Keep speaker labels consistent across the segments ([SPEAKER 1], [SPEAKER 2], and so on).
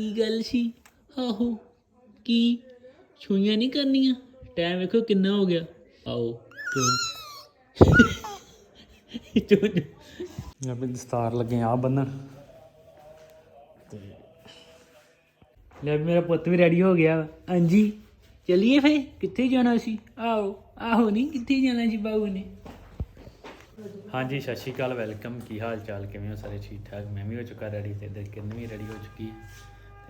[SPEAKER 1] ਕੀ ਗੱਲ ਸੀ? ਆਹੋ ਕੀ? ਛੂਈਆਂ ਨਹੀਂ ਕਰਨੀਆਂ? ਟਾਈਮ ਵੇਖੋ ਕਿੰਨਾ ਹੋ ਗਿਆ। ਆਓ ਚੁਣ ਚੁਣ
[SPEAKER 2] ਆਪਣੀ ਦਸਤਾਰ ਲੱਗੇ ਆ ਬੰਨਣ।
[SPEAKER 1] ਲੈ ਵੀ ਮੇਰਾ ਪੁੱਤ ਵੀ ਰੈਡੀ ਹੋ ਗਿਆ। ਹਾਂਜੀ। ਚਲਿਏ ਫੇ ਕਿੱਥੇ ਜਾਣਾ ਸੀ? ਆਓ ਆਹੋ ਨਹੀਂ ਕਿੱਥੇ ਜਾਣਾ ਸੀ ਬਾਬੂ ਨੇ?
[SPEAKER 2] ਹਾਂਜੀ ਸਤਿ ਸ਼੍ਰੀ ਅਕਾਲ ਵੈਲਕਮ। ਕੀ ਹਾਲ ਚਾਲ? ਕਿਵੇਂ ਹੋ ਸਾਰੇ? ਠੀਕ ਠਾਕ ਮੈਂ ਵੀ ਹੋ ਚੁੱਕਾ ਰੈਡੀ ਤੇ ਕਿੰਨ ਵੀ ਰੈਡੀ ਹੋ ਚੁੱਕੀ?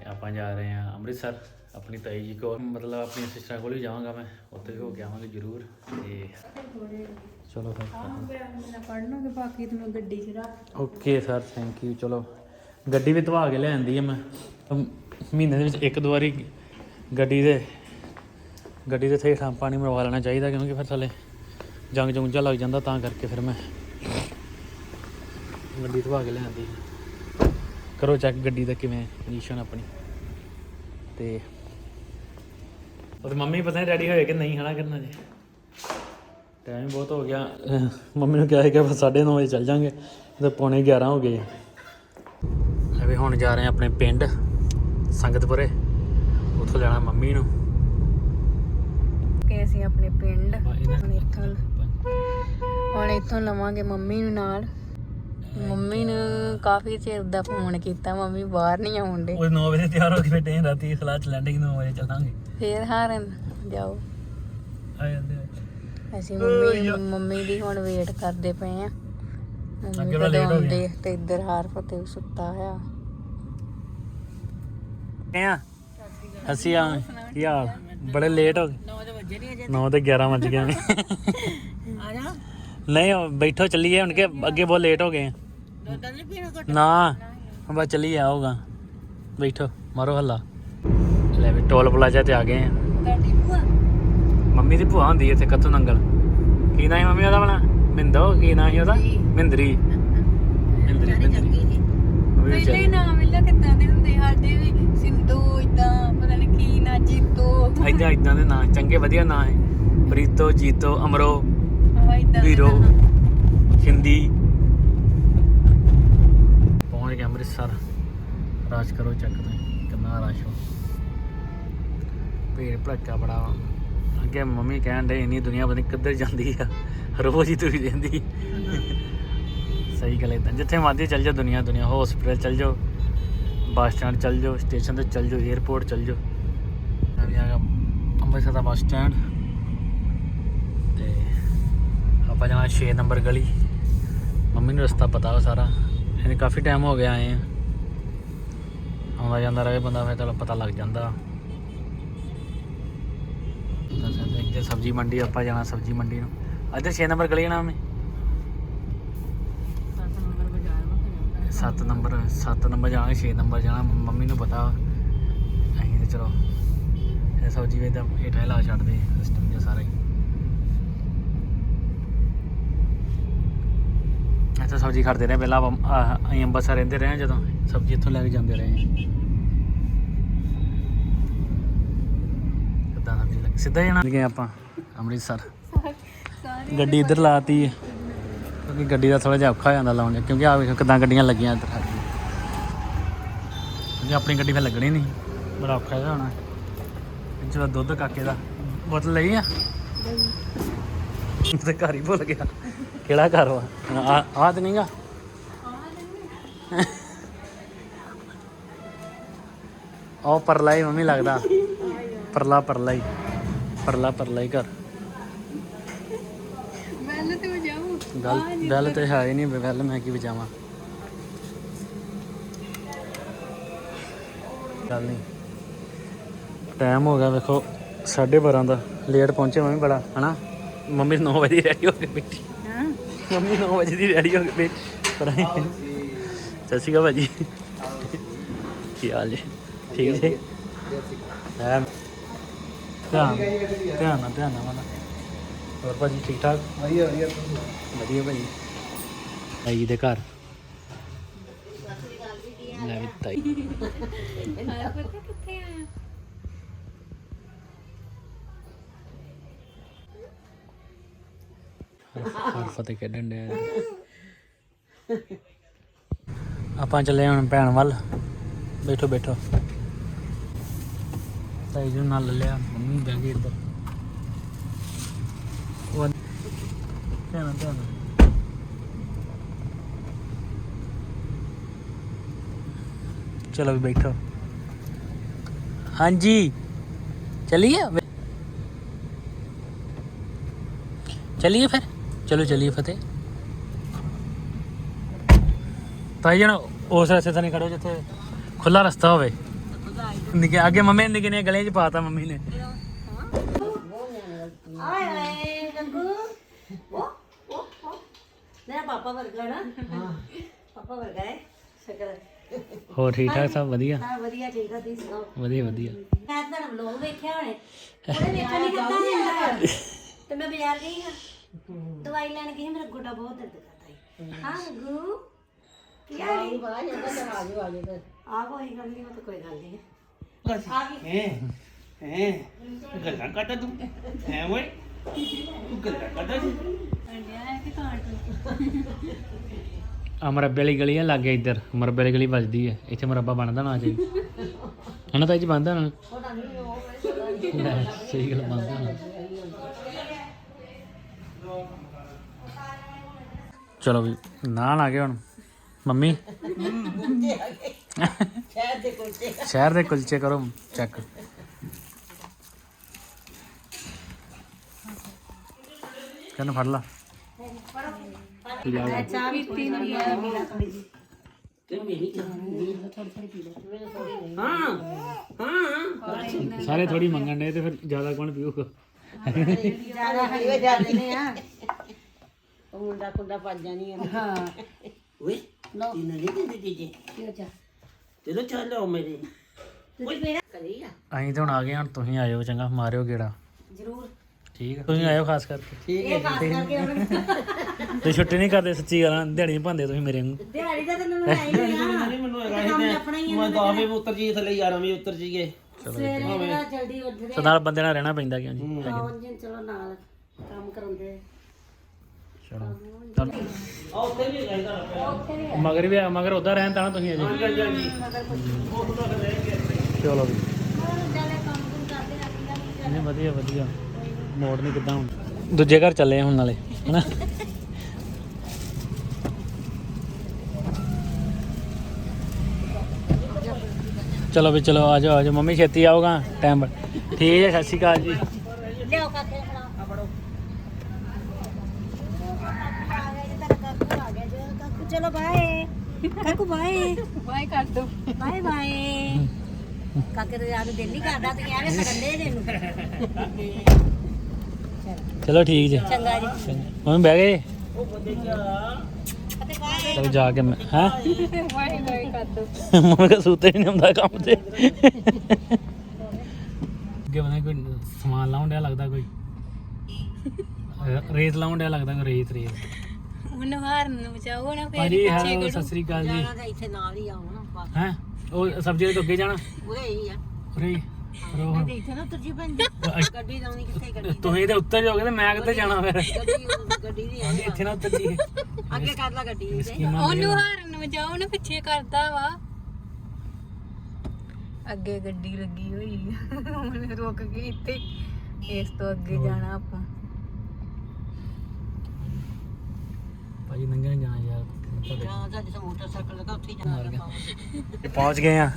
[SPEAKER 2] ਤੇ ਆਪਾਂ ਜਾ ਰਹੇ ਹਾਂ ਅੰਮ੍ਰਿਤਸਰ। ਆਪਣੀ ਤਾਈ ਜੀ ਕੋਲ ਮਤਲਬ ਆਪਣੀ ਸਿਸਟਰ ਕੋਲ ਹੀ ਜਾਵਾਂਗਾ ਮੈਂ। ਉੱਥੇ ਹੋ ਕੇ ਆਵਾਂਗੇ ਜ਼ਰੂਰ। ਤੇ ਚਲੋ ਫਿਰ।
[SPEAKER 3] ਪੜਨੋਗੇ ਬਾਕੀ ਤੁਹਾਨੂੰ ਗੱਡੀ 'ਚ ਰੱਖ
[SPEAKER 2] ਓਕੇ ਸਰ ਥੈਂਕ ਯੂ ਚਲੋ। ਗੱਡੀ ਵੀ ਧਵਾ ਕੇ ਲਿਆਂਦੀ ਹੈ ਮੈਂ। ਮਹੀਨੇ ਦੇ ਵਿੱਚ ਇੱਕ ਦੋ ਵਾਰੀ ਗੱਡੀ ਦੇ ਗੱਡੀ ਦੇ ਥੇ ਠਾਂ ਪਾਣੀ ਮਰਵਾ ਲੈਣਾ ਚਾਹੀਦਾ ਕਿਉਂਕਿ ਫਿਰ ਥੱਲੇ ਜੰਗ ਜੁੰਗ ਜਿਹਾ ਲੱਗ ਜਾਂਦਾ ਤਾਂ ਕਰਕੇ ਫਿਰ ਮੈਂ ਗੱਡੀ ਧਵਾ ਕੇ ਲਿਆਂਦੀ ਕਰੋ ਚੈੱਕ ਗੱਡੀ ਦਾ ਕਿਵੇਂ ਪੋਜੀਸ਼ਨ ਆਪਣੀ। ਤੇ ਉਹ ਮੰਮੀ ਪਤਾ ਨਹੀਂ ਰੈਡੀ ਹੋਏ ਕਿ ਨਹੀਂ ਹਨਾ ਕਰਨਾ ਜੀ। ਟਾਈਮ ਬਹੁਤ ਹੋ ਗਿਆ। ਮੰਮੀ ਨੂੰ ਕਿਹਾ ਸੀ ਕਿ ਬਸ 9:30 ਵਜੇ ਚੱਲ ਜਾਾਂਗੇ ਤੇ ਪੌਣੇ 11 ਹੋ ਗਏ। ਅਵੇ ਹੁਣ ਜਾ ਰਹੇ ਹਾਂ ਆਪਣੇ ਪਿੰਡ ਸੰਗਤਪੁਰੇ। ਉੱਥੋਂ ਲੈਣਾ ਮੰਮੀ ਨੂੰ।
[SPEAKER 3] ਕੇ ਅਸੀਂ ਆਪਣੇ ਪਿੰਡ ਹੁਣ ਇੱਥੋਂ ਹੁਣ ਇੱਥੋਂ ਲਵਾਂਗੇ ਮੰਮੀ ਨੂੰ ਨਾਲ। ਮੰਮੀ ਨੂੰ ਕਾਫੀ ਚਿਰ ਦਾ ਫੋਨ ਕੀਤਾ ਮੰਮੀ ਬਾਹਰ ਨਹੀਂ ਆਉਂਦੇ
[SPEAKER 2] ਉਹ 9 ਵਜੇ ਤਿਆਰ ਹੋ ਕੇ ਬੈਠੇ ਹਾਂ ਰਾਤੀ ਚ ਲੈਂਡਿੰਗ 9 ਵਜੇ ਚੱਲਾਂਗੇ।
[SPEAKER 3] ਫੇਰ ਹਾਰਨ ਜਾਓ।
[SPEAKER 2] ਆ ਜਾਂਦੇ ਆ।
[SPEAKER 3] ਅਸੀਂ ਮੰਮੀ ਮੰਮੀ ਦੀ ਹੁਣ ਵੇਟ ਕਰਦੇ ਪਏ ਆ। ਮੰਮੀ
[SPEAKER 2] ਅੱਗੇ ਵਾਲਾ
[SPEAKER 3] ਕਦੋਂ
[SPEAKER 2] late ਹੋ ਗਿਆ।
[SPEAKER 3] ਆਉਂਦੇ ਤੇ ਇੱਧਰ ਹਾਰ ਫਤਿਹ ਸੁੱਤਾ ਹੋਇਆ।
[SPEAKER 2] ਕਿਵੇਂ ਆ? ਅਸੀਂ ਆ ਕੀ ਹਾਲ? ਬੜੇ ਲੇਟ ਹੋ ਗਏ।
[SPEAKER 3] 9 ਵਜੇ ਨਹੀਂ ਅਜੇ।
[SPEAKER 2] 9 ਤੇ 11 ਵੱਜ ਗਏ।
[SPEAKER 3] ਆ ਜਾ।
[SPEAKER 2] ਨਹੀਂ ਬੈਠੋ ਚੱਲੀਏ। ਹੁਣ ਕਿ ਅੱਗੇ ਬਹੁਤ ਲੇਟ ਹੋ ਗਏ ਆ।
[SPEAKER 3] ਦੁੱਧ ਨਹੀਂ ਪੀਣਾ
[SPEAKER 2] ਨਾ ਬਸ ਚੱਲੀ ਆਊਗਾ ਬੈਠੋ ਮਾਰੋ ਹੱਲਾ। ਲੈ ਵੀ ਟੋਲ ਪਲਾਜ਼ਾ ਤੇ ਆ ਗਏ ਆ।
[SPEAKER 3] ਤੁਹਾਡੀ ਭੂਆ?
[SPEAKER 2] ਮੰਮੀ ਦੀ ਭੂਆ ਹੁੰਦੀ ਇੱਥੇ ਕੱਥੂ ਨੰਗਲ। ਕੀ ਨਾਂ ਸੀ ਮੰਮੀ ਉਹਦਾ ਬਣਾ ਮਿੰਦੋ ਕੀ ਨਾਂ ਸੀ ਉਹਦਾ? ਮਿੰਦਰੀ। ਮਿੰਦਰੀ ਮਿੰਦਰੀ। ਮੰਮੀ
[SPEAKER 3] ਪਹਿਲੇ
[SPEAKER 2] ਵਿਚਾਰੀ।
[SPEAKER 3] ਨਾਮ ਮਿਲਿਆ ਕਿੱਦਾਂ ਦੇ ਹੁੰਦੇ? ਸਾਡੇ ਵੀ ਸਿੰਧੂ ਇਦਾਂ ਪਤਾ ਨਹੀਂ ਕੀ ਨਾ ਜੀਤੋ।
[SPEAKER 2] ਇਦਾਂ ਇਦਾਂ ਦੇ ਨਾਂ ਚੰਗੇ ਵਧੀਆ ਨਾਂ ਹੈ। ਪ੍ਰੀਤੋ ਜੀਤੋ ਅਮਰੋ। ਵੀਰੋ ਹਿੰਦੀ। ਪਹੁੰਚ ਗਏ ਅੰਮ੍ਰਿਤਸਰ। ਰਾਜ ਕਰੋ ਚੱਕ ਤੁਸੀਂ ਕਿੰਨਾ ਰਸ਼ ਹੋ ਭੀੜ ਭੜੱਕਾ ਬੜਾ ਅੱਗੇ ਮੰਮੀ ਕਹਿਣ ਦੇ ਇੰਨੀ ਦੁਨੀਆ ਨਹੀਂ ਕਿੱਧਰ ਜਾਂਦੀ ਆ। ਰੋਜ਼ ਹੀ ਤੁਰੀ ਜਾਂਦੀ ਸਹੀ ਗੱਲ ਹੈ ਜਿੱਥੇ ਮਰਜ਼ੀ ਚੱਲ ਜਾਓ ਦੁਨੀਆ ਦੁਨੀਆ। ਹਸਪੀਟਲ ਚੱਲ ਜਾਓ ਬੱਸ ਸਟੈਂਡ ਚੱਲ ਜਾਓ ਸਟੇਸ਼ਨ ਤੇ ਚੱਲ ਜਾਓ 에어ਪੋਰਟ ਚੱਲ ਜਾਓ ਅੰਮ੍ਰਿਤਸਰ ਦਾ ਬੱਸ ਸਟੈਂਡ ਤੇ ਆਪਾਂ ਜਾਣਾ 6 ਨੰਬਰ ਗਲੀ। ਮੰਮੀ ਨੂੰ ਰਸਤਾ ਪਤਾ ਵਾ ਸਾਰਾ। ਇਹਨੇ ਕਾਫੀ ਟਾਈਮ ਹੋ ਗਿਆ ਆਏ ਆ। ਆਉਂਦਾ ਜਾਂਦਾ ਰਹੇ ਬੰਦਾ ਫਿਰ ਚਲੋ ਪਤਾ ਲੱਗ ਜਾਂਦਾ। ਇੱਥੇ ਸਬਜ਼ੀ ਮੰਡੀ ਆਪਾਂ ਜਾਣਾ ਸਬਜ਼ੀ ਮੰਡੀ ਨੂੰ। ਇੱਧਰ 6 ਨੰਬਰ ਗਲੀ ਨਾਮ ਹੈ 7 ਨੰਬਰ 7 ਨੰਬਰ ਜਾਣਾ 6 ਨੰਬਰ ਜਾਣਾ। ਮੰਮੀ ਨੂੰ ਪਤਾ। ਅਸੀਂ ਤੇ ਚਲੋ ਇਹ ਸਬਜ਼ੀ ਵੇਚ ਤਾਂ ਹੇਠਾਂ ਹੀ ਲਾ ਛੱਡਦੇ ਸਿਸਟਮ ਜਿਹਾ ਸਾਰਾ। ਹੀ ਇੱਥੇ ਸਬਜ਼ੀ ਖੜਦੇ ਰਹੇ ਪਹਿਲਾਂ ਅਸੀਂ ਅੰਬਰਸਰ ਰਹਿੰਦੇ ਰਹੇ ਜਦੋਂ ਸਬਜ਼ੀ ਇੱਥੋਂ ਲੈ ਕੇ ਜਾਂਦੇ ਰਹੇ ਹਾਂ। ਕਿੱਦਾਂ ਸਬਜ਼ੀ ਲੱਗੀ? ਸਿੱਧਾ ਜਾਣਾ? ਗਏ ਆਪਾਂ। ਅੰਮ੍ਰਿਤਸਰ। ਗੱਡੀ ਇੱਧਰ ਲਾਤੀ। ਹੈ ਕਿਉਂਕਿ ਗੱਡੀ ਦਾ ਥੋੜਾ ਜਿਹਾ ਔਖਾ ਹੋ ਜਾਂਦਾ ਲਾਉਣ ਕਿਉਂਕਿ ਆ ਵੇਖੋ ਕਿੱਦਾਂ ਗੱਡੀਆਂ ਲੱਗੀਆਂ ਇੱਧਰ ਸਾਡੀ ਕਿਉਂਕਿ ਆਪਣੀ ਗੱਡੀ ਫਿਰ ਲੱਗਣੀ ਨਹੀਂ ਬੜਾ ਔਖਾ ਜਿਹਾ ਹੋਣਾ। ਜਿਹੜਾ ਦੁੱਧ ਕਾਕੇ ਦਾ ਬੋਤਲ ਲਈ ਆ? ਤੇ ਘਰ ਹੀ ਭੁੱਲ ਗਿਆ। ਕਿਹੜਾ ਘਰ ਵਾ? ਆ ਆ ਤੇ ਨਹੀਂਗਾ? ਉਹ ਪਰਲਾ ਹੀ ਮੰਮੀ ਲੱਗਦਾ। ਪਰਲਾ ਪਰਲਾ ਹੀ। ਪਰਲਾ ਪਰਲਾ ਹੀ ਘਰ।
[SPEAKER 3] ਪਹਿਲੇ ਤੇ ਵਜਾਉ
[SPEAKER 2] ਗੱਲ ਗੱਲ ਤੇ ਹੈ ਹੀ ਨਹੀਂ ਗੱਲ ਮੈਂ ਕੀ ਬਚਾਵਾਂ ਗੱਲ ਨਹੀਂ। ਟਾਈਮ ਹੋ ਗਿਆ ਵੇਖੋ 12:30 ਦਾ। ਲੇਟ ਪਹੁੰਚੇ ਮੰਮੀ ਬੜਾ ਹਨਾ? ਮੰਮੀ 9 ਵਜੇ ਰੈਡੀ ਹੋ ਕੇ ਬੈਠੀ। ਮੰਮੀ 9 ਵਜੇ ਦੀ ਰੈਡੀ ਹੋ ਬੈਠੀ ਪਰ ਸਤਿ ਸ਼੍ਰੀ ਅਕਾਲ ਭਾਜੀ। ਕੀ ਹਾਲ ਜੀ? ਠੀਕ ਜੀ? ਹਾਂ? ਧਿਆਨ ਧਿਆਨ ਨਾਲ ਧਿਆਨ ਨਾਲ। ਵਾਲਾ ਹੋਰ ਭਾਜੀ ਠੀਕ ਠਾਕ? ਵਧੀਆ ਵਧੀਆ ਵਧੀਆ। ਭਾਜੀ। ਤਾਈ ਦੇ ਘਰ। ਲੈ ਵੀ ਤਾਈ।
[SPEAKER 3] ਪਤਾ ਕਿੱਥੇ ਆਇਆ
[SPEAKER 2] ਹਰਫਾ ਤੇ ਖੇਡਣ ਆਪਾਂ ਚੱਲੇ ਹੁਣ ਭੈਣ ਵੱਲ। ਬੈਠੋ ਬੈਠੋ। ਤਾਈ ਜੀ ਨਾਲ ਲਿਆ, ਮੰਮੀ ਬਹਿ ਗਈ ਇੱਧਰ। ਚਲੋ ਵੀ ਬੈਠੋ। ਹਾਂਜੀ। ਚਲਿਏ? ਚਲੀਏ ਫਿਰ? ਚਲੋ ਚੱਲੀਏ ਫਤਿਹ। ਤਾਂ ਜਣ ਉਸ ਰਸਤੇ ਤਾਂ ਨਹੀਂ ਖੜੋ ਜਿੱਥੇ ਖੁੱਲਾ ਰਸਤਾ ਹੋਵੇ। ਨਿੱਕੇ ਅੱਗੇ ਮੰਮੀ ਨੇ ਨਿੱਕੇ ਗਲੇ 'ਚ ਪਾਤਾ ਮੰਮੀ ਨੇ। ਹੋਰ ਠੀਕ ਠਾਕ ਸਭ ਵਧੀਆ?
[SPEAKER 4] ਵਧੀਆ
[SPEAKER 2] ਵਧੀਆ
[SPEAKER 4] ਮੈਂ ਤਾਂ ਵਲੋਗ ਵੇਖਿਆ ਹੋਣੇ। ਤੇ ਮੈਂ ਬਾਜ਼ਾਰ ਗਈ ਹਾਂ। ਦਵਾਈ ਲੈਣ ਗਈ ਮੇਰਾ ਗੋਡਾ ਬਹੁਤ ਦਰਦ ਕਰਦਾ ਹੈ। ਹਾਂ ਗੰਗੂ ਕੀ ਹਾਲ ਹੈ ਬਾਹਰ ਜਾਂਦਾ ਤਾਂ ਆ ਜਾਓ ਆ ਜਾਓ ਆ ਕੋਈ ਗੱਲ ਨਹੀਂ ਉਹ ਤਾਂ ਕੋਈ ਗੱਲ ਨਹੀਂ ਆ ਗਈ।
[SPEAKER 1] ਹੈ ਹੈ ਗੱਲਾਂ ਕਰਦਾ ਤੂੰ? ਹੈ ਓਏ ਤੂੰ ਗੱਲਾਂ ਕਰਦਾ ਸੀ
[SPEAKER 2] ਆ ਮਰੱਬੇ ਵਾਲੀ ਗਲੀ ਆ ਲੱਗੇ ਇੱਧਰ। ਮਰੱਬੇ ਵਾਲੀ ਗਲੀ ਵੱਜਦੀ ਹੈ। ਇੱਥੇ ਮਰੱਬਾ ਬਣਦਾ ਨਾ ਜੀ ਹਨਾ ਤਾਂ ਇਹ ਚ ਬਣਦਾ ਨਾ? ਸਹੀ ਗੱਲ ਬਣਦਾ ਨਾ। ਚਲੋ ਵੀ ਨਾਲ ਆ ਗਏ ਹੁਣ। ਮੰਮੀ? ਸ਼ਹਿਰ ਦੇ ਕੁਲਚੇ ਕਰੋ ਚੈੱਕ ਕਹਿੰਦਾ ਫੜ ਲਾ।
[SPEAKER 4] ਚਾਹ ਵੀ ਨਹੀਂ ਆ ਮੀਰਾ ਥੋੜੀ ਜੀ
[SPEAKER 2] ਸਾਰੇ ਥੋੜੀ ਮੰਗਣ ਨੇ ਤੇ ਫਿਰ ਜ਼ਿਆਦਾ ਕੌਣ ਪੀਊਗਾ?
[SPEAKER 4] ਜ਼ਿਆਦਾ ਹਰੀਏ ਜਾਂਦੇ ਨੇ ਆ।
[SPEAKER 5] ਮੁੰਡਾ ਕੁੰਡਾ ਭੱਜ ਜਾਣੀ ਆ।
[SPEAKER 4] ਹਾਂ।
[SPEAKER 5] ਓਏ ਤੀਨ ਨਹੀਂ ਦਿੰਦੇ ਜੀਜੇ?
[SPEAKER 4] ਕੀ ਹੋ ਜਾ
[SPEAKER 5] ਚਲੋ ਚੱਲੋ ਮੇਰੇ।
[SPEAKER 4] ਤੁਸੀਂ ਮੇਰਾ
[SPEAKER 5] ਕਰੀ ਆ?
[SPEAKER 2] ਅਸੀਂ ਤਾਂ ਹੁਣ ਆ ਗਏ ਹੁਣ ਤੁਸੀਂ ਆਇਓ ਚੰਗਾ ਮਾਰਿਓ ਗੇੜਾ।
[SPEAKER 4] ਜ਼ਰੂਰ।
[SPEAKER 2] ਠੀਕ ਹੈ ਤੁਸੀਂ ਆਇਓ ਖਾਸ ਕਰਕੇ।
[SPEAKER 4] ਇਹ ਖਾਸ ਕਰਕੇ
[SPEAKER 2] ਤੇ ਛੁੱਟੀ ਨਹੀਂ ਕਰਦੇ ਸੱਚੀ ਗੱਲ ਦਿਹਾੜੀ ਨਹੀਂ ਪਾਉਂਦੇ ਤੁਸੀਂ ਮੇਰੇ ਨੂੰ।
[SPEAKER 4] ਦਿਹਾੜੀ ਦਾ ਤੈਨੂੰ ਮੈਂ ਆਈ ਨਹੀਂ ਆ
[SPEAKER 5] ਮੈਨੂੰ ਹੈਗਾ
[SPEAKER 4] ਹੀ
[SPEAKER 5] ਤੇ ਮੈਂ ਤਾਂ ਆਵੇ ਉਤਰ ਜੀ ਥੱਲੇ 11 ਵਜੇ ਉਤਰ ਜੀਏ
[SPEAKER 4] ਸਵੇਰੇ ਜਿਹੜਾ ਜਲਦੀ ਉੱਠਦੇ
[SPEAKER 2] ਸੋ ਨਾਲ ਬੰਦੇ ਨਾਲ ਰਹਿਣਾ ਪੈਂਦਾ ਕਿਉਂ ਜੀ?
[SPEAKER 4] ਆਉਣ ਜੀ ਚਲੋ ਨਾਲ ਕੰਮ ਕਰਾਉਂਦੇ।
[SPEAKER 2] ਚਲੋ। ਚਲੋ।
[SPEAKER 5] ਆ ਉੱਥੇ ਵੀ ਘਰ
[SPEAKER 2] ਮਗਰ ਵੀ ਮਗਰ ਉਦਾਂ ਰਹਿਣ ਤਾਂ ਤੁਸੀਂ ਅਜੇ। ਚਲੋ ਵੀ ਨਹੀਂ ਵਧੀਆ ਵਧੀਆ। ਮੋੜ ਨਹੀਂ ਕਿੱਦਾਂ ਹੁਣ। ਦੂਜੇ ਘਰ ਚੱਲੇ ਆ ਹੁਣ ਨਾਲੇ ਹਨਾ? ਚਲੋ ਵੀ ਚਲੋ ਆ ਜਾਓ ਆ ਜਾਓ। ਮੰਮੀ ਛੇਤੀ ਆਓਗਾ? ਟਾਈਮ ਠੀਕ ਹੈ ਸਤਿ ਸ਼੍ਰੀ ਅਕਾਲ ਜੀ।
[SPEAKER 4] ਲਿਆਓ ਕਾਕੇ ਫੜਾ ਆ ਫੜੋ ਆ ਗਿਆ ਜੀ ਤੇਰਾ ਕਾਕੂ ਆ ਗਿਆ ਜੀ ਕਾਕੂ ਚਲੋ ਬਾਏ ਕਾਕੂ ਬਾਏ
[SPEAKER 3] ਬਾਏ ਕਰ ਦੋ।
[SPEAKER 4] ਬਾਏ ਬਾਏ ਕਾਕੇ ਤੇ ਯਾਦ ਦਿਲ ਨਹੀਂ ਕਰਦਾ ਤੇ ਐਵੇਂ ਸਗੰਦੇ ਨੇ ਨੂੰ
[SPEAKER 2] ਚਲੋ ਠੀਕ ਜੀ।
[SPEAKER 4] ਚੰਗਾ ਜੀ।
[SPEAKER 2] ਮੰਮੀ ਬਹਿ ਗਏ? ਚਲੋ ਜਾ ਕੇ ਮੈਂ ਹੈ?
[SPEAKER 3] ਬਾਏ ਬਾਏ ਕਰ ਦੋ
[SPEAKER 2] ਮੰਮੀ ਕਾ ਸੂਤੇ ਨਹੀਂ ਹੁੰਦਾ ਕੰਮ ਤੇ। ਅੱਗੇ ਪਤਾ ਨੀ ਕੋਈ ਸਮਾਨ ਲਾਉਣ ਡਿਆ ਲੱਗਦਾ ਕੋਈ? ਅਹ ਰੇਤ ਲਾਉਣ ਡਿਆ ਲੱਗਦਾ ਕੋਈ ਰੇਤ ਰੇਤ?
[SPEAKER 3] ਉਹਨੂੰ ਹਾਰਨ ਨੂੰ ਬਚਾਓ ਨਾ ਫੇਰ
[SPEAKER 2] ਭਾਜੀ ਹੈਲੋ ਸਤਿ ਸ੍ਰੀ ਅਕਾਲ ਜੀ।
[SPEAKER 4] ਜਾਣਾ ਤਾਂ ਇੱਥੇ ਨਾਲ ਹੀ ਆਉ ਨਾ ਬਸ
[SPEAKER 2] ਹੈ? ਉਹ ਸਬਜ਼ੀ ਦੇ ਤੋਂ ਅੱਗੇ ਜਾਣਾ?
[SPEAKER 4] ਉਰੇ ਹੀ ਆ।
[SPEAKER 2] ਉਰੇ ਰੋਹ
[SPEAKER 4] ਤੇ ਇੱਥੇ ਨਾ ਤੁਰ ਜੀ। ਪੈਂਦੀ ਗੱਡੀ ਲਾਉਣੀ ਕਿੱਥੇ ਗੱਡੀ
[SPEAKER 2] ਤੁਸੀਂ ਤੇ ਉੱਤਰ ਜਾਓਗੇ ਤੇ ਮੈਂ ਕਿੱਥੇ ਜਾਣਾ ਫਿਰ?
[SPEAKER 4] ਗੱਡੀ ਗੱਡੀ ਦੀ
[SPEAKER 2] ਹਾਂਜੀ, ਇੱਥੇ ਨਾ ਉੱਤਰ ਜੀ
[SPEAKER 4] ਅੱਗੇ ਕਰ ਲਾ ਗੱਡੀ ਤੇ।
[SPEAKER 2] ਸਕੀਮਾਂ
[SPEAKER 3] ਉਹਨੂੰ ਹਾਰਨ ਨੂੰ ਬਚਾਓ ਨਾ ਪਿੱਛੇ ਕਰਦਾ ਵਾ। ਅੱਗੇ ਗੱਡੀ ਲੱਗੀ ਹੋਈ ਹੁਣ ਰੁਕ ਗਈ ਇੱਥੇ। ਇਸ ਤੋਂ ਅੱਗੇ ਜਾਣਾ ਆਪਾਂ।
[SPEAKER 2] ਭਾਜੀ ਨੰਗੇ ਜਾਣਾ ਯਾਰ
[SPEAKER 4] ਤਾਂ
[SPEAKER 2] ਪਹੁੰਚ ਗਏ ਆ।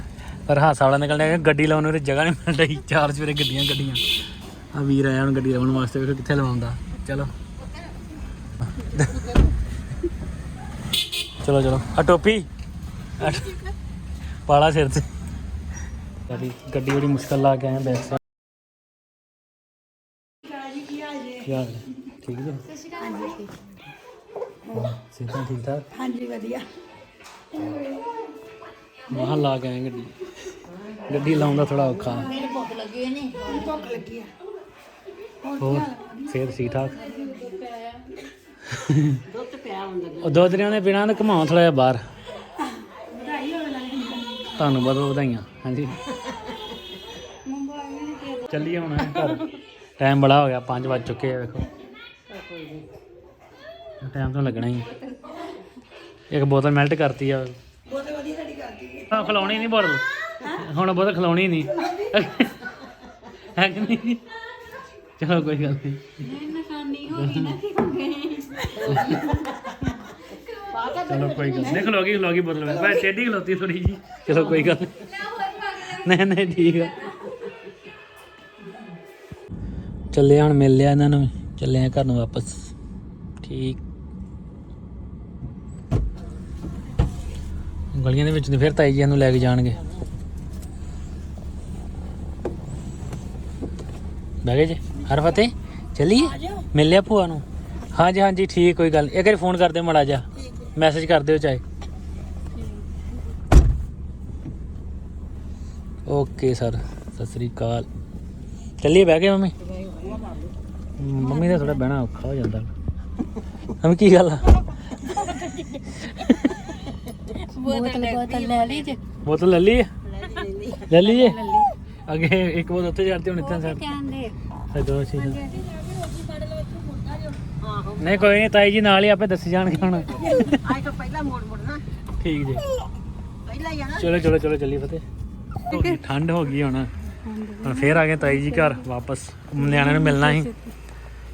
[SPEAKER 2] ਪਰ ਹਾਸਾ ਵਾਲਾ ਨਿਕਲ ਗਿਆ ਗੱਡੀ ਲਾਉਣ ਨੂੰ ਜਗ੍ਹਾ ਨਹੀਂ ਮਿਲ ਰਹੀ ਚਾਰ ਸਵੇਰੇ ਗੱਡੀਆਂ ਗੱਡੀਆਂ। ਆ ਵੀਰ ਆਇਆ ਹੁਣ ਗੱਡੀ ਲਾਉਣ ਵਾਸਤੇ ਕਿੱਥੇ ਲਵਾਉਂਦਾ। ਚਲੋ। ਚਲੋ ਚਲੋ। ਆ ਟੋਪੀ? ਆਹ ਪਾਲਾ ਸਿਰ ਤੇ। ਗੱਡੀ ਗੱਡੀ ਬੜੀ ਮੁਸ਼ਕਲ ਲਾ ਕੇ ਆਏ ਬੈਕ ਸਾਈਡ ਯਾਰ ਠੀਕ ਜੀ? ਸਿੱਧਾ ਠੀਕ ਠਾਕ?
[SPEAKER 4] ਹਾਂਜੀ ਵਧੀਆ।
[SPEAKER 2] ਮਹਾਂ ਲਾ ਕੇ ਆਏ ਗੱਡੀ। ਗੱਡੀ ਲਾਉਂਦਾ ਥੋੜਾ ਔਖਾ।
[SPEAKER 4] ਮੇਰੇ ਭੁੱਖ ਲੱਗੀ ਨੇ। ਭੁੱਖ ਲੱਗੀ ਆ
[SPEAKER 2] ਹੋਰ ਸਿਹਤ ਠੀਕ ਠਾਕ?
[SPEAKER 4] ਦੁੱਧ ਪਿਆ ਹੁੰਦਾ
[SPEAKER 2] ਉਹ ਦੋ ਦਿਨਾਂ ਦੇ ਬਿਨਾਂ ਤੇ ਘਮਾਓ ਥੋੜਾ ਜਿਹਾ ਬਾਹਰ। ਤੁਹਾਨੂੰ ਬਹੁਤ ਵਧਾਈਆਂ, ਹਾਂਜੀ। ਚੱਲੀਏ ਹੁਣ ਘਰ। ਟਾਈਮ ਬੜਾ ਹੋ ਗਿਆ 5 ਵੱਜ ਚੁੱਕੇ ਆ, ਵੇਖੋ। ਟਾਈਮ ਤਾਂ ਲੱਗਣਾ ਹੀ ਆ। ਇੱਕ ਬੋਤਲ ਮੈਲਟ ਕਰਤੀ ਆ। ਬੋਤਲ ਵਧੀਆ ਸਾਡੀ ਕਰਤੀ ਹੈ ਖਲਾਉਣੀ ਨਹੀਂ ਬੋਤਲ। ਹੁਣ ਬੋਤਲ ਖਲਾਉਣੀ ਨਹੀਂ। ਹੈ ਕਿ ਨਹੀਂ? ਚਲੋ ਕੋਈ ਗੱਲ ਨਹੀਂ।
[SPEAKER 3] ਨਕਾਨੀ ਹੋ ਗਈ ਨਾ। ਕਿ ਹੋ
[SPEAKER 2] ਚਲੋ ਕੋਈ ਗੱਲ ਨਹੀਂ। ਖਲੋ ਗਈ ਖਲੋ ਗਈ ਭਾਈ ਟੇਢੀ ਖਲੋਤੀ ਥੋੜੀ ਜੀ ਚਲੋ ਕੋਈ ਗੱਲ ਨਹੀਂ। ਨਹੀਂ ਠੀਕ ਆ। ਚੱਲੇ ਹੁਣ, ਮਿਲ ਲਿਆ ਇਹਨਾਂ ਨੂੰ ਚੱਲੇ ਆ ਘਰ ਨੂੰ ਵਾਪਸ। ਠੀਕ। ਗਲੀਆਂ ਦੇ ਵਿੱਚ ਦੀ ਫਿਰ ਤਾਈ ਜੀ ਨੂੰ ਲੈ ਕੇ ਜਾਣਗੇ। ਬਹਿ ਗਏ ਜੀ। ਹਰ ਫਤਿਹ। ਚੱਲੀਏ? ਮਿਲ ਲਿਆ ਭੂਆ ਨੂੰ। ਹਾਂਜੀ ਹਾਂਜੀ ਠੀਕ ਕੋਈ ਗੱਲ ਨੀ। ਇੱਕ ਵਾਰੀ ਫੋਨ ਕਰ ਦਿਓ ਮੜਾ ਜਾ ਮੈਸੇਜ ਕਰ ਦਿਓ ਚਾਹੇ। ਓਕੇ ਸਰ ਸਤਿ ਸ੍ਰੀ ਅਕਾਲ। ਚੱਲੀਏ ਬਹਿ ਗਏ ਮੰਮੀ? ਮੰਮੀ ਦਾ ਥੋੜਾ ਬਹਿਣਾ ਔਖਾ ਹੋ ਜਾਂਦਾ। ਹਮ ਕੀ ਗੱਲ ਆ?
[SPEAKER 3] ਬੋਤਲ ਬੋਤਲ ਲੈ ਲਈ ਜੇ।
[SPEAKER 2] ਬੋਤਲ ਲੈ ਲਈ? ਲੈ ਲਈਏ? ਅੱਗੇ ਇੱਕ ਬੋਤਲ ਉੱਤੇ ਚੜਦੇ ਹੁਣ ਇੱਥੇ ਸਰ
[SPEAKER 3] ਕਹਿੰਦੇ
[SPEAKER 2] ਦੋ। ਚੀਜ਼ਾਂ। ਨਹੀਂ ਕੋਈ ਨਹੀਂ ਤਾਈ ਜੀ ਨਾਲ ਹੀ ਆਪੇ ਦੱਸੀ ਜਾਣਗੇ ਹੁਣ।
[SPEAKER 4] ਆਏ ਤਾਂ ਪਹਿਲਾਂ ਮੋੜ ਮੋੜਨਾ।
[SPEAKER 2] ਠੀਕ ਜੀ।
[SPEAKER 4] ਪਹਿਲਾਂ ਹੀ ਆਣਾ
[SPEAKER 2] ਚਲੋ ਚਲੋ ਚਲੋ ਚੱਲੀ ਫਤਿਹ। ਠੰਡ ਹੋ ਗਈ ਹੁਣ। ਹੁਣ ਫੇਰ ਆ ਗਏ ਤਾਈ ਜੀ ਘਰ ਵਾਪਸ। ਨਿਆਣਿਆਂ ਨੂੰ ਮਿਲਣਾ ਸੀ।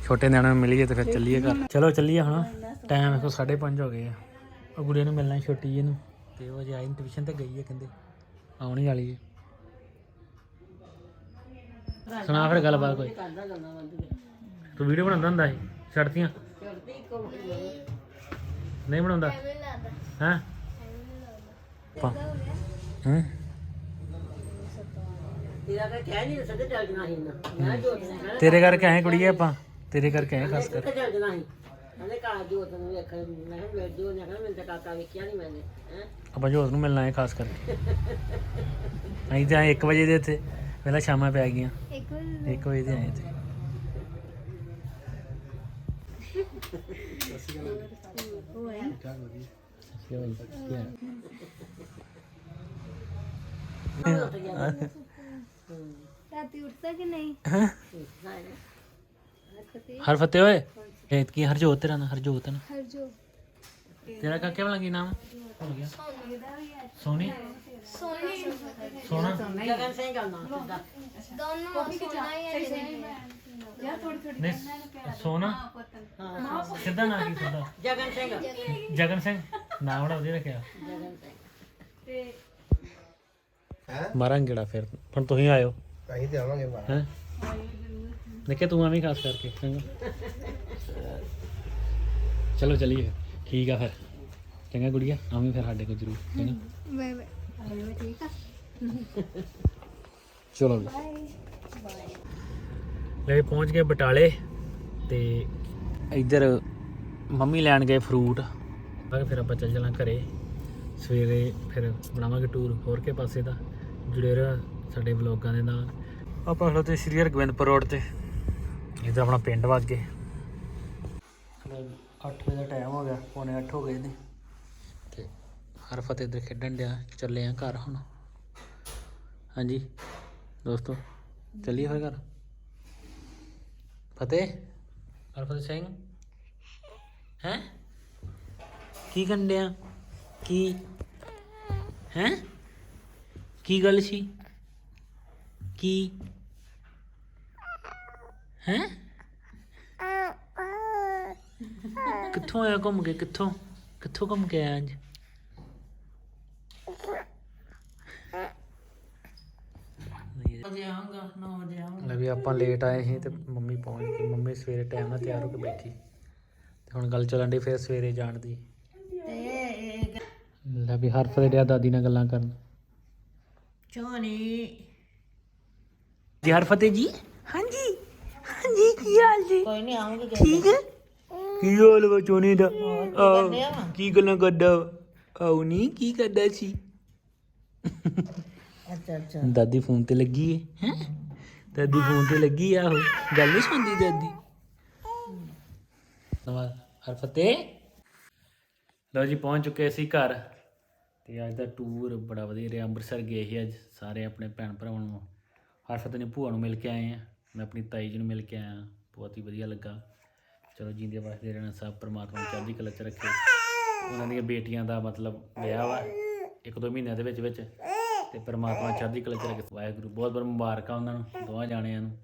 [SPEAKER 2] ਛੋਟੇ ਨਿਆਣਿਆਂ ਨੂੰ ਮਿਲੀਏ ਤੇ ਫਿਰ ਚੱਲੀਏ ਘਰ। ਚਲੋ ਚੱਲੀਏ ਹੁਣ। ਟਾਈਮ ਵੇਖੋ 5:30 ਹੋ ਗਏ ਆ। ਉਹ ਗੁੜੀਆ ਨੂੰ ਮਿਲਣਾ ਛੋਟੀ ਜੀ ਨੂੰ। ਤੇ ਉਹ ਜੇ ਆਈ ਟਿਊਸ਼ਨ ਤੇ ਗਈ ਹੈ ਕਹਿੰਦੇ। ਆਉਣੀ ਵਾਲੀ ਹੈ ਸੁਣਾ ਫਿਰ ਗੱਲਬਾਤ ਕੋਈ। ਤੂੰ ਵੀਡੀਓ ਬਣਾਉਂਦਾ ਹੁੰਦਾ ਸੀ ਛੱਡਤੀਆਂ? ਨਹੀਂ ਬਣਾਉਂਦਾ? ਹਾਂ? ਪਾ। ਹੂੰ
[SPEAKER 4] ਤੇਰਾ ਤਾਂ
[SPEAKER 2] ਕਰਕੇ ਆਏ ਕੁੜੀਏ ਆਪਾਂ? ਤੇਰੇ ਕਰਕੇ ਆਏ ਖਾਸ ਕਰ?
[SPEAKER 4] ਤਾਂ
[SPEAKER 2] ਆਪਾਂ ਜੋਤ ਨੂੰ ਮਿਲਣਾ ਹੈ ਖਾਸ ਕਰਕੇ। ਅਸੀਂ ਤਾਂ 1 ਵਜੇ ਦੇ ਇੱਥੇ ਪਹਿਲਾਂ ਸ਼ਾਮਾਂ ਪੈ ਗਈਆਂ। 1 ਵਜੇ ਦੇ ਆਏ ਇੱਥੇ।
[SPEAKER 3] ਰਾਤੀ ਉੱਠਦਾ ਕਿ ਨਹੀਂ
[SPEAKER 2] ਹਰ ਫਤਿਹ ਓਏ। ਇਹ ਕੀ ਹਰਜੋਤ ਤੇਰਾ ਨਾ ਹਰਜੋਤ ਨਾ?
[SPEAKER 3] ਹਰਜੋ
[SPEAKER 2] ਤੇਰਾ ਕਾਕੇ ਵਾਲਾ ਕੀ ਨਾਮ ਭੁੱਲ ਗਿਆ। ਸੋਨੀ? ਸੋਨਾ?
[SPEAKER 4] ਗਗਨ ਸਿੰਘ ਦਾ ਨਾਮ
[SPEAKER 2] ਨਹੀਂ ਸੋਨਾ। ਕਿੱਦਾਂ ਨਾਂ ਕੀ ਤੁਹਾਡਾ?
[SPEAKER 4] ਜਗਨ ਸਿੰਘ।
[SPEAKER 2] ਜਗਨ ਸਿੰਘ? ਨਾਮ ਬੜਾ ਵਧੀਆ ਰੱਖਿਆ।
[SPEAKER 4] ਜਗਨ ਸਿੰਘ।
[SPEAKER 2] ਮਾਰਾਂਗੇ ਗੇੜਾ ਫਿਰ? ਹੁਣ ਤੁਸੀਂ ਆਇਓ।
[SPEAKER 5] ਅਸੀਂ ਤੇ ਆਵਾਂਗੇ ਬਾਹਰ
[SPEAKER 2] ਹੈ? ਦੇਖੇ ਤੂੰ ਆਵੀਂ ਖਾਸ ਕਰਕੇ ਚੰਗਾ। ਚਲੋ ਚਲੀਏ ਠੀਕ ਆ ਫਿਰ। ਚੰਗਾ ਗੁੜੀਆ ਆਵੀਂ ਫਿਰ ਸਾਡੇ ਕੋਲ ਜ਼ਰੂਰ। ਚੰਗਾ।
[SPEAKER 3] Bye bye. ਠੀਕ ਆ।
[SPEAKER 2] ਚਲੋ ਲੈ ਪਹੁੰਚ ਗਏ ਬਟਾਲੇ ਤੇ ਇੱਧਰ ਮੰਮੀ ਲੈਣ ਗਏ ਫਰੂਟ ਬਾਅਦ ਫਿਰ ਆਪਾਂ ਚੱਲ ਜਾਣਾ ਘਰੇ। ਸਵੇਰੇ ਫਿਰ ਬਣਾਵਾਂਗੇ ਟੂਰ ਹੋਰ ਕੇ ਪਾਸੇ ਦਾ। ਜੁੜੇ ਰਹੋ ਸਾਡੇ ਵਲੋਗਾਂ ਦੇ ਨਾਲ। ਆਪਾਂ ਖਲੋਤੇ ਸ਼੍ਰੀ ਹਰਗੋਬਿੰਦਪੁਰ ਰੋਡ ਤੇ। ਇੱਧਰ ਆਪਣਾ ਪਿੰਡ ਵੱਜ ਗਏ। 8 ਵਜੇ ਦਾ ਟਾਈਮ ਹੋ ਗਿਆ, ਪੌਣੇ 8 ਹੋ ਗਏ ਨੇ ਤੇ ਹਰ ਫਤਿਹ ਇੱਧਰ ਖੇਡਣ ਡਿਆ, ਚੱਲੇ ਆ ਘਰ ਹੁਣ। ਹਾਂਜੀ, ਦੋਸਤੋ, ਚੱਲੀਏ ਫਿਰ ਘਰ? ਫਤਿਹ। ਹਰਫਤਿਹ ਸਿੰਘ। ਹੈ? ਕੀ ਕੰਡਿਆ ਕੀ? ਹੈ? ਕੀ ਗੱਲ ਸੀ? ਕੀ? ਹੈ? ਕਿੱਥੋਂ ਆਇਆ ਘੁੰਮ ਕੇ? ਕਿੱਥੋਂ? ਕਿੱਥੋਂ ਘੁੰਮ ਕੇ ਆਇਆ ਅੱਜ? ਲੈ ਵੀ ਆਪਾਂ ਲੇਟ ਆਏ ਸੀ ਤੇ ਮੰਮੀ ਪਹੁੰਚ ਗਈ। ਮੰਮੀ ਸਵੇਰੇ ਟਾਈਮ ਨਾਲ ਤਿਆਰ ਹੋ ਕੇ ਬੈਠੀ। ਤੇ ਹੁਣ ਗੱਲ ਚੱਲਣ ਦੀ ਫਿਰ ਸਵੇਰੇ ਜਾਣ ਦੀ। ਲੈ ਵੀ ਹਰ ਫਰੇ ਡਿਆ ਦਾਦੀ ਨਾਲ ਗੱਲਾਂ ਕਰਨ।
[SPEAKER 4] ਚੋਨੀ
[SPEAKER 2] ਜੀ ਹਰ ਫਤਿਹ ਜੀ? ਹਾਂਜੀ। ਹਾਂਜੀ ਕੀ ਹਾਲ ਜੀ?
[SPEAKER 4] ਕੋਈ ਨਹੀਂ ਆਉਂਗੀ
[SPEAKER 2] ਠੀਕ ਹੈ? ਕੀ ਹਾਲ ਵਾ ਚੋਨੀ ਦਾ? ਆਹ, ਕੀ ਗੱਲਾਂ ਕਰਦਾ ਆਉ ਨਹੀਂ ਕੀ ਕਰਦਾ ਸੀ?
[SPEAKER 4] ਅੱਛਾ ਅੱਛਾ।
[SPEAKER 2] ਦਾਦੀ ਫੋਨ ਤੇ ਲੱਗੀ ਹੈ ਹੈ? ਦਾਦੀ ਫੋਨ ਤੇ ਲੱਗੀ ਆ ਉਹ। ਗੱਲ ਨਹੀਂ ਸੁਣਦੀ ਦਾਦੀ? ਨਵਾਜ਼ ਹਰਫਤੇ ਲਓ ਜੀ ਪਹੁੰਚ ਚੁੱਕੇ ਸੀ ਘਰ। ਤੇ ਅੱਜ ਦਾ ਟੂਰ ਬੜਾ ਵਧੀਆ ਰਿਹਾ। ਅੰਮ੍ਰਿਤਸਰ ਗਏ ਸੀ ਅੱਜ ਸਾਰੇ ਆਪਣੇ ਭੈਣ ਭਰਾਵਾਂ ਨੂੰ। ਹਰਫਤ ਨੇ ਭੂਆ ਨੂੰ ਮਿਲ ਕੇ ਆਏ ਆ। ਮੈਂ ਆਪਣੀ ਤਾਈ ਜੀ ਨੂੰ ਮਿਲ ਕੇ ਆਇਆ। ਬਹੁਤ ਹੀ ਵਧੀਆ ਲੱਗਾ। ਚਲੋ ਜੀਂਦੇ ਵਸਦੇ ਰਹਿਣਾ ਸਭ ਪ੍ਰਮਾਤਮਾ ਚੜ੍ਹਦੀ ਕਲਾ ਚ ਰੱਖੇ। ਉਹਨਾਂ ਦੀਆਂ ਬੇਟੀਆਂ ਦਾ ਮਤਲਬ ਵਿਆਹ ਵਾ। ਇੱਕ ਦੋ ਮਹੀਨਿਆਂ ਦੇ ਵਿੱਚ ਵਿੱਚ। ਤੇ ਪਰਮਾਤਮਾ ਚੜ੍ਹਦੀ ਕਲਾ ਚ ਰੱਖੇ ਵਾਹਿਗੁਰੂ ਬਹੁਤ ਬਹੁਤ ਮੁਬਾਰਕਾਂ ਉਹਨਾਂ ਨੂੰ ਦੋਵਾਂ ਜਾਣਿਆਂ ਨੂੰ।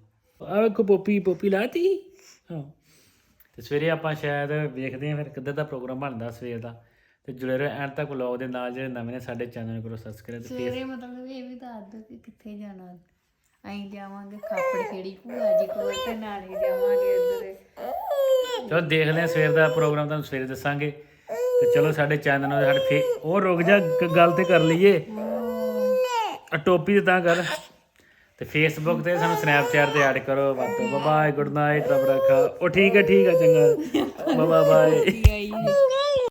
[SPEAKER 2] ਆ ਵੇਖੋ ਪੋਪੀ ਪੋਪੀ ਲਾਤੀ। ਹਾਂ। ਤੇ ਸਵੇਰੇ ਆਪਾਂ ਸ਼ਾਇਦ ਵੇਖਦੇ ਹਾਂ ਫਿਰ ਕਿੱਦਾਂ ਦਾ ਪ੍ਰੋਗਰਾਮ ਬਣਦਾ ਸਵੇਰ ਦਾ। ਤੇ ਜੁੜੇ ਰਹੋ ਐਂਡ ਤੱਕ ਵਲੌਗ ਦੇ ਨਾਲ ਜਿਹੜੇ ਨਵੇਂ ਨੇ ਸਾਡੇ ਚੈਨਲ ਨੂੰ ਕਰੋ ਸਬਸਕ੍ਰਾਈਬ ਤੇ
[SPEAKER 3] ਸਵੇਰੇ ਮਤਲਬ ਇਹ ਵੀ ਦੱਸ ਦਿਓ ਕਿ ਕਿੱਥੇ ਜਾਣਾ ਅਸੀਂ ਜਾਵਾਂਗੇ ਖਾਪੜ ਖੇੜੀ ਭੂਆ ਜੀ ਕੋਲ ਤੇ ਨਾਲੇ ਜਾਵਾਂਗੇ ਉਧਰ
[SPEAKER 2] ਚਲੋ ਦੇਖਦੇ ਹਾਂ ਸਵੇਰ ਦਾ ਪ੍ਰੋਗਰਾਮ ਤੁਹਾਨੂੰ ਸਵੇਰੇ ਦੱਸਾਂਗੇ। ਤੇ ਚਲੋ ਸਾਡੇ ਚੈਨਲ ਨੂੰ ਸਾਡੇ ਫੇ ਉਹ ਰੁਕ ਜਾ ਗੱਲ ਤੇ ਕਰ ਲਈਏ। ਆ ਟੋਪੀ ਤੇ ਤਾਂ ਕਰ। ਤੇ ਫੇਸਬੁੱਕ ਤੇ ਸਾਨੂੰ ਸਨੈਪਚੈਟ ਤੇ ਐਡ ਕਰੋ ਬਾਏ ਬਾਏ ਗੁੱਡ ਨਾਈਟ ਰੱਬ ਰੱਖਾ। ਉਹ ਠੀਕ ਹੈ ਠੀਕ ਹੈ, ਚੰਗਾ। Bye bye